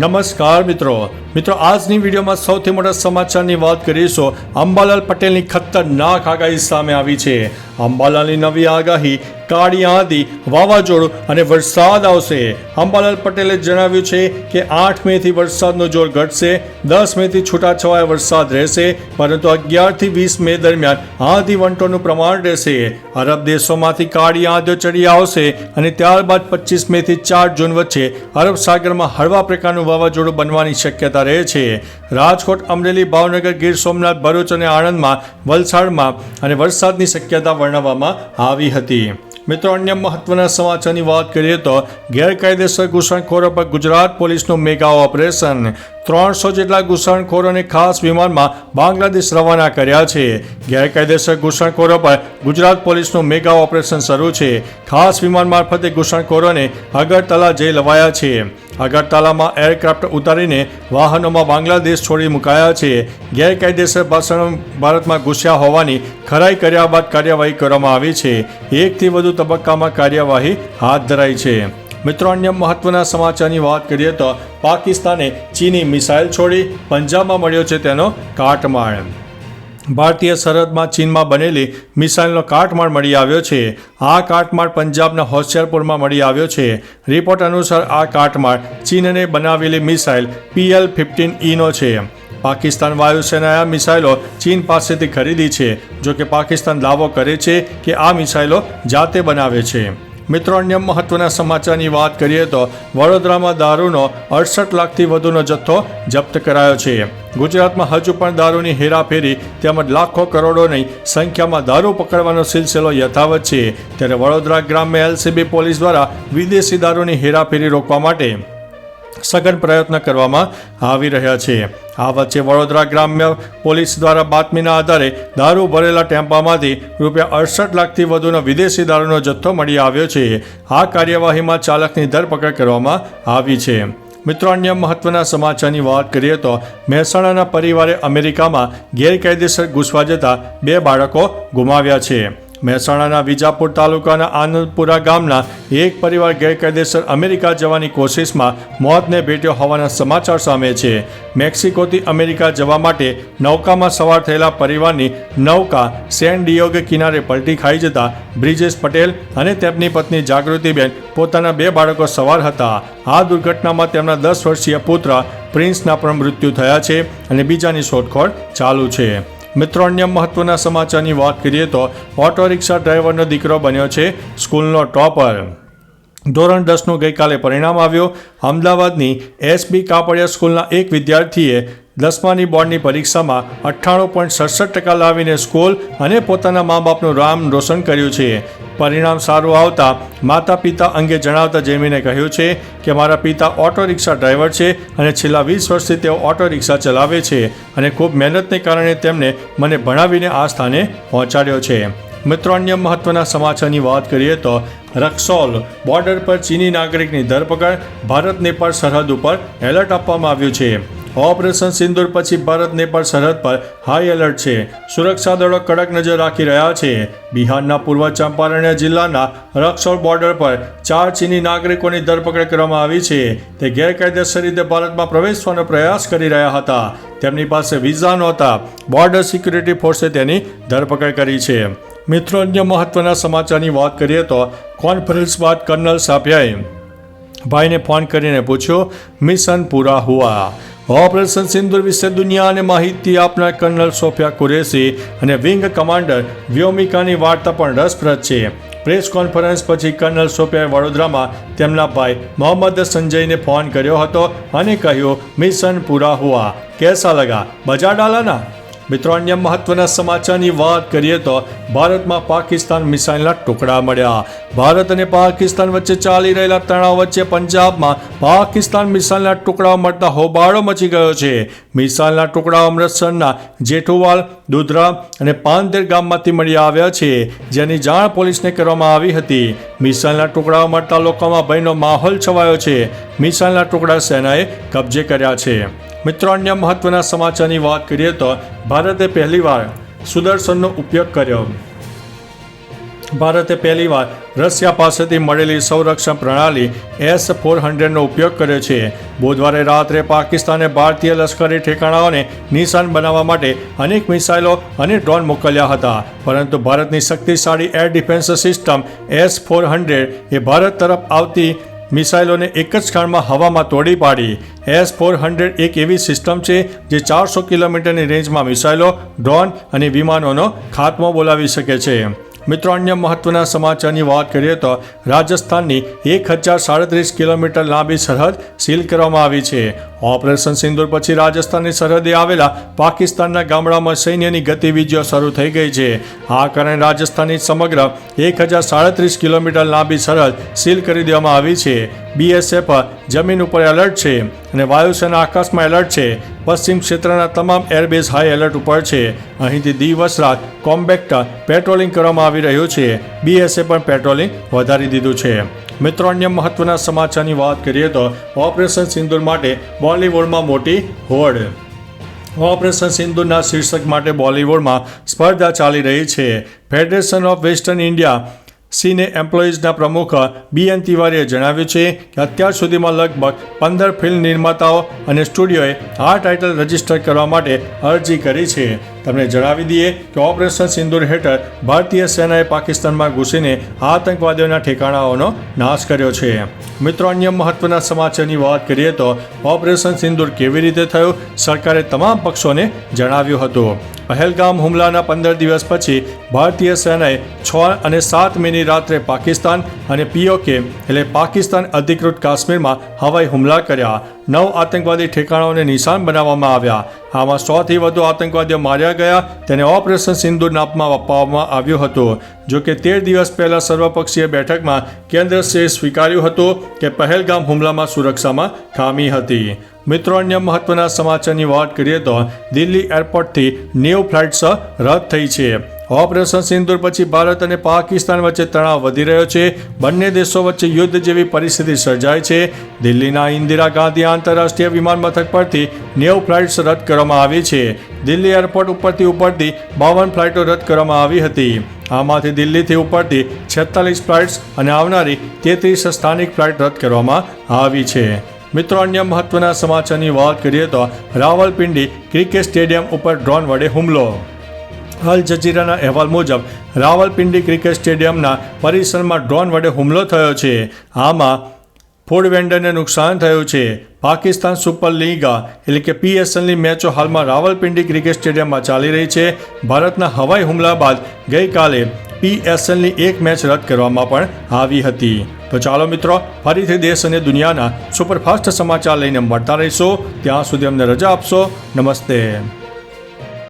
નમસ્કાર મિત્રો. મિત્રો, આજની વિડીયોમાં સૌથી મોટા સમાચારની વાત કરીશું. અંબાલાલ પટેલની ખતરનાક આગાહી સામે આવી છે. અંબાલાલની નવી આગાહી કાળી આંધી વાવાઝોડું અને વરસાદ આવશે. અંબાલાલ પટેલે જણાવ્યું છે કે આઠ મેથી વરસાદનો જોર ઘટશે, દસ મેથી છૂટાછવાયા વરસાદ રહેશે, પરંતુ અગિયારથી વીસ મે દરમિયાન આંધી વંટોનું પ્રમાણ રહેશે. અરબ દેશોમાંથી કાળી આંધીઓ ચડી આવશે અને ત્યારબાદ પચીસ મેથી ચાર જૂન વચ્ચે અરબ સાગરમાં હળવા પ્રકારનું વાવાઝોડું બનવાની શક્યતા રહે છે. રાજકોટ, અમરેલી, ભાવનગર, ગીર સોમનાથ, ભરૂચ અને આણંદમાં વલસાડમાં અને વરસાદની શક્યતા વર્ણવવામાં આવી હતી. મિત્રો, અન્ય મહત્વના સમાચારની વાત કરીએ તો ગેરકાયદેસર ઘૂસણખોરો પર ગુજરાત પોલીસનું મેગા ઓપરેશન. ત્રણસો જેટલા ઘૂસણખોરોને ખાસ વિમાનમાં બાંગ્લાદેશ રવાના કર્યા છે. ગેરકાયદેસર ઘૂસણખોરો પર ગુજરાત પોલીસનું મેગા ઓપરેશન શરૂ છે. ખાસ વિમાન મારફતે ઘૂસણખોરોને અગરતલા જઈ લવાયા છે. અગરતલામાં એરક્રાફ્ટ ઉતારીને વાહનોમાં બાંગ્લાદેશ છોડી મુકાયા છે. ગેરકાયદેસર ભાષણ ભારતમાં ઘૂસ્યા હોવાની ખરાઈ કર્યા બાદ કાર્યવાહી કરવામાં આવી છે. એકથી વધુ તબક્કામાં કાર્યવાહી હાથ ધરાઈ છે. મિત્રો, અન્ય મહત્વના સમાચારની વાત કરીએ તો પાકિસ્તાને ચીની મિસાઇલ છોડી પંજાબમાં મળ્યો છે તેનો કાટમાળ. ભારતીય સરહદમાં ચીનમાં બનેલી મિસાઇલનો કાટમાળ મળી આવ્યો છે. આ કાટમાળ પંજાબના હોશિયારપુરમાં મળી આવ્યો છે. રિપોર્ટ અનુસાર આ કાટમાળ ચીનને બનાવેલી મિસાઇલ પીએલ ફિફ્ટીન ઈનો છે. પાકિસ્તાન વાયુસેનાએ આ મિસાઇલો ચીન પાસેથી ખરીદી છે, જો કે પાકિસ્તાન દાવો કરે છે કે આ મિસાઇલો જાતે બનાવે છે. મિત્રો, અન્ય મહત્વના સમાચારની વાત કરીએ તો વડોદરામાં દારૂનો અડસઠ લાખથી વધુનો જથ્થો જપ્ત કરાયો છે. ગુજરાતમાં હજુ પણ દારૂની હેરાફેરી તેમજ લાખો કરોડોની સંખ્યામાં દારૂ પકડવાનો સિલસિલો યથાવત છે. ત્યારે વડોદરા ગ્રામ્ય એલસીબી પોલીસ દ્વારા વિદેશી દારૂની હેરાફેરી રોકવા માટે સઘન પ્રયત્ન કરવામાં આવી રહ્યા છે. આ વચ્ચે વડોદરા ગ્રામ્ય પોલીસ દ્વારા બાતમીના આધારે દારૂ ભરેલા ટેમ્પામાંથી રૂપિયા અડસઠ લાખથી વધુનો વિદેશી દારૂનો જથ્થો મળી આવ્યો છે. આ કાર્યવાહીમાં ચાલકની ધરપકડ કરવામાં આવી છે. મિત્રો, અન્ય મહત્વના સમાચારની વાત કરીએ તો મહેસાણાના પરિવારે અમેરિકામાં ગેરકાયદેસર ઘૂસવા જતા બે બાળકો ગુમાવ્યા છે. મહેસાણાના વિજાપુર તાલુકાના આનંદપુરા ગામના એક પરિવાર ગેરકાયદેસર અમેરિકા જવાની કોશિશમાં મોતને ભેટ્યો હોવાના સમાચાર સામે છે. મેક્સિકોથી અમેરિકા જવા માટે નૌકામાં સવાર થયેલા પરિવારની નૌકા સેન ડિયોગે કિનારે પલટી ખાઈ જતા બ્રિજેશ પટેલ અને તેમની પત્ની જાગૃતિબેન પોતાના બે બાળકો સવાર હતા. આ દુર્ઘટનામાં તેમના દસ વર્ષીય પુત્ર પ્રિન્સના પણ મૃત્યુ થયા છે અને બીજાની શોધખોળ ચાલુ છે. મિત્રો, અન્ય મહત્વના સમાચારની વાત કરીએ તો ઓટો રિક્ષા ડ્રાઈવરનો દીકરો બન્યો છે સ્કૂલનો ટોપર. ધોરણ દસનું ગઈકાલે પરિણામ આવ્યું. અમદાવાદની એસબી કાપડિયા સ્કૂલના એક વિદ્યાર્થીએ દસમાની બોર્ડની પરીક્ષામાં અઠ્ઠાણું પોઈન્ટ સડસઠ ટકા લાવીને સ્કૂલ અને પોતાના મા બાપનું રામ રોશન કર્યું છે. પરિણામ સારું આવતા માતા પિતા અંગે જણાવતા જેમીને કહ્યું છે કે મારા પિતા ઓટો રિક્ષા ડ્રાઈવર છે અને છેલ્લા વીસ વર્ષથી તેઓ ઓટો રિક્ષા ચલાવે છે અને ખૂબ મહેનતને કારણે તેમણે મને ભણાવીને આ સ્થાને પહોંચાડ્યો છે. મિત્રો, અન્ય મહત્વના સમાચારની વાત કરીએ તો રક્સોલ બોર્ડર પર ચીની નાગરિકની ધરપકડ ભારત નેપાળ સરહદ ઉપર એલર્ટ આપવામાં આવ્યું છે. ઓપરેશન સિંદુર પછી ભારત નેપાળ સરહદ પર હાઈ એલર્ટ છે. સુરક્ષા દળો કડક નજર રાખી રહ્યા છે. બિહારના પૂર્વ ચંપારણ જિલ્લાના રક્સોલ બોર્ડર પર ચાર ચીની નાગરિકોની ધરપકડ કરવામાં આવી છે. તે ગેરકાયદેસર રીતે ભારતમાં પ્રવેશવાનો પ્રયાસ કરી રહ્યા હતા. તેમની પાસે વિઝા નહોતા. બોર્ડર સિક્યુરિટી ફોર્સે તેની ધરપકડ કરી છે. મિત્રો, અન્ય મહત્વના સમાચારની વાત કરીએ તો કોન્ફરન્સ બાદ કર્નલ સાપિયાએ ભાઈને ફોન કરીને પૂછ્યો મિશન પૂરા હુઆ. ઓપરેશન સિંદુર વિશે દુનિયાને માહિતી આપનાર કર્નલ સોફિયા કુરેશી અને વિંગ કમાન્ડર વ્યોમિકાની વાર્તા પણ રસપ્રદ છે. પ્રેસ કોન્ફરન્સ પછી કર્નલ સોફિયાએ વડોદરામાં તેમના ભાઈ મોહમ્મદ સંજયને ફોન કર્યો હતો અને કહ્યું, મિશન પૂરા હુઆ. કેસા લગા? બજા ડાલાના? મિત્રો, અન્ય મહત્વના સમાચારની વાત કરીએ તો ભારતમાં પાકિસ્તાન મિસાઇલના ટુકડા મળ્યા. ભારત અને પાકિસ્તાન વચ્ચે ચાલી રહેલા તણાવ વચ્ચે પંજાબમાં પાકિસ્તાન મિસાઇલના ટુકડાઓ મળતા હોબાળો મચી ગયો છે. મિસાઇલના ટુકડાઓ અમૃતસરના જેઠુવાલ, દુધરા અને પાંદેર ગામમાંથી મળી આવ્યા છે, જેની જાણ પોલીસને કરવામાં આવી હતી. મિસાઇલના ટુકડાઓ મળતા લોકોમાં ભયનો માહોલ છવાયો છે. મિસાઇલના ટુકડા સેનાએ કબજે કર્યા છે. મિત્રો, અન્ય મહત્વના સમાચારની વાત કરીએ તો ભારતે પહેલીવાર સુદર્શનનો ઉપયોગ કર્યો. ભારતે પહેલીવાર રશિયા પાસેથી મળેલી સંરક્ષણ પ્રણાલી એસ ફોર હંડ્રેડનો ઉપયોગ કર્યો છે. બુધવારે રાત્રે પાકિસ્તાને ભારતીય લશ્કરી ઠેકાણાઓને નિશાન બનાવવા માટે અનેક મિસાઇલો અને ડ્રોન મોકલ્યા હતા. પરંતુ ભારતની શક્તિશાળી air defence system S four hundred એ ભારત તરફ આવતી મિસાઇલોને એક જ ક્ષણમાં હવામાં તોડી પાડી. એસ ફોર હંડ્રેડ એક એવી સિસ્ટમ છે જે ચારસો કિલોમીટરની રેન્જમાં મિસાઇલો, ડ્રોન અને વિમાનોનો ખાત્મો બોલાવી શકે છે. મિત્રો, અન્ય મહત્વના સમાચારની વાત કરીએ તો રાજસ્થાનની એક હજાર સાડત્રીસ કિલોમીટર લાંબી સરહદ સીલ કરવામાં આવી છે. ઓપરેશન સિંદુર પછી રાજસ્થાનની સરહદે આવેલા પાકિસ્તાનના ગામડામાં સૈન્યની ગતિવિધિઓ શરૂ થઈ ગઈ છે. આ કારણે રાજસ્થાનની સમગ્ર એક હજાર સાડત્રીસ કિલોમીટર લાંબી સરહદ સીલ કરી દેવામાં આવી છે. બીએસએફ જમીન ઉપર એલર્ટ છે અને વાયુસેના આકાશમાં એલર્ટ છે. પશ્ચિમ ક્ષેત્રના તમામ એરબેઝ હાઈ એલર્ટ ઉપર છે. અહીંથી દિવસ રાત કોમ્બેક્ટ પેટ્રોલિંગ કરવામાં આવી રહ્યું છે. બીએસએફ પણ પેટ્રોલિંગ વધારી દીધું છે. મિત્રો, અન્ય મહત્વના સમાચારની વાત કરીએ તો ઓપરેશન સિંદૂર માટે બોલિવૂડમાં મોટી હોડ. ઓપરેશન સિંધુના શીર્ષક માટે બોલિવૂડમાં સ્પર્ધા ચાલી રહી છે. Federation of western India cine એમ્પ્લોઈઝના પ્રમુખ બી એન તિવારીએ જણાવ્યું છે કે અત્યાર સુધીમાં લગભગ પંદર ફિલ્મ નિર્માતાઓ અને સ્ટુડિયોએ આ ટાઇટલ રજિસ્ટર કરવા માટે અરજી કરી છે. તમને જણાવી દઈએ કે ઓપરેશન સિંદૂર હેઠળ ભારતીય સેનાએ પાકિસ્તાનમાં ઘૂસીને આતંકવાદીઓના ઠેકાણાઓનો નાશ કર્યો છે. મિત્રો, અન્ય મહત્વના સમાચારની વાત કરીએ તો ઓપરેશન સિંદૂર કેવી રીતે થયું સરકારે તમામ પક્ષોને જણાવ્યું હતું. પહેલગામ હુમલાના પંદર દિવસ પછી ભારતીય સેનાએ છ અને સાત મેની રાત્રે પાકિસ્તાન અને પીઓકે, એટલે પાકિસ્તાન અધિકૃત કાશ્મીરમાં હવાઈ હુમલા કર્યા. નવ આતંકવાદી ઠેકાણાઓને નિશાન બનાવવામાં આવ્યા. આમાં સોથી વધુ આતંકવાદીઓ માર્યા ગયા. તેને ઓપરેશન સિંધુ નામમાં અપાવવામાં આવ્યું હતું. જો કે તેર દિવસ પહેલાં સર્વપક્ષીય બેઠકમાં કેન્દ્રએ સ્વીકાર્યું હતું કે પહેલગામ હુમલામાં સુરક્ષામાં ખામી હતી. મિત્રો, અન્ય મહત્વના સમાચારની વાત કરીએ તો દિલ્હી એરપોર્ટથી નેવ ફ્લાઇટ્સ રદ થઈ છે. ઓપરેશન સિંદુર પછી ભારત અને પાકિસ્તાન વચ્ચે તણાવ વધી રહ્યો છે. બંને દેશો વચ્ચે યુદ્ધ જેવી પરિસ્થિતિ સર્જાય છે. દિલ્હીના ઇન્દિરા ગાંધી આંતરરાષ્ટ્રીય વિમાન મથક પરથી નેવ ફ્લાઇટ્સ રદ કરવામાં આવી છે. દિલ્હી એરપોર્ટ ઉપરથી ઉપરથી બાવન ફ્લાઇટો રદ કરવામાં આવી હતી. આમાંથી દિલ્હીથી ઉપરથી છેતાલીસ ફ્લાઇટ્સ અને આવનારી તેત્રીસ સ્થાનિક ફ્લાઇટ રદ કરવામાં આવી છે. મિત્રો, અન્ય મહત્વના સમાચારની વાત કરીએ તો રાવલપિંડી ક્રિકેટ સ્ટેડિયમ ઉપર ડ્રોન વડે હુમલો. અલ જજીરાના અહેવાલ મુજબ, રાવલપિંડી ક્રિકેટ સ્ટેડિયમના પરિસરમાં ડ્રોન વડે હુમલો થયો છે. આમાં ફૂડ વેન્ડરને નુકસાન થયું છે. પાકિસ્તાન સુપર લીગ, એટલે કે પીએસએલની મેચો હાલમાં રાવલપિંડી ક્રિકેટ સ્ટેડિયમમાં ચાલી રહી છે. ભારતના હવાઈ હુમલા બાદ ગઈકાલે પીએસએલની એક મેચ રદ કરવામાં પણ આવી હતી. તો ચાલો મિત્રો, ફરીથી દેશ અને દુનિયાના સુપરફાસ્ટ સમાચાર લઈને મળતા રહીશો. ત્યાં સુધી અમને રજા આપશો. નમસ્તે.